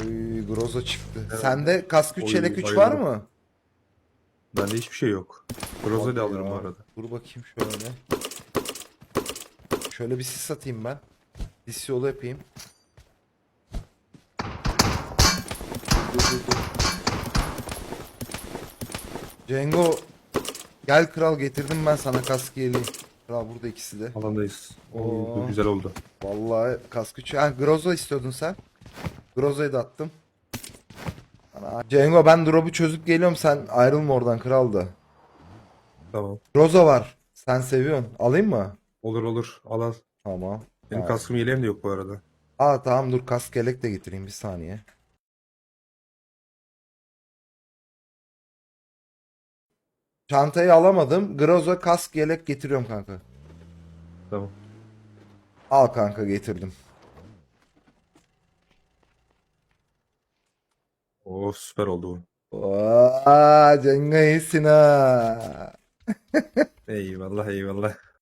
Oy, Groza çıktı. Evet. Sende kask 3 Oy, çelek 3 var mı? Bende hiçbir şey yok. Groza da alırım bu arada. Dur bakayım şöyle. Şöyle bir sis atayım ben. Sis yolu yapayım. Dur, dur, dur. Cengo gel kral getirdim ben sana kask yeleği. Kral burada ikisi de. Alandayız. Oo, Oo. güzel oldu. Vallahi kask 3. Ha Groza istiyordun sen. Groza'yı da attım. Ana- Cengo ben drop'u çözüp geliyorum sen ayrılma oradan kral da. Tamam. Groza var. Sen seviyorsun. Alayım mı? Olur olur. Al al. Tamam. Benim Ha. kaskım yeleğim de yok bu arada. Aa tamam dur kask yelek de getireyim bir saniye. Çantayı alamadım. Groza kask yelek getiriyorum kanka. Tamam. Al kanka getirdim. Oo süper oldu. Aa, Cengo iyisin ha. Eyvallah eyvallah.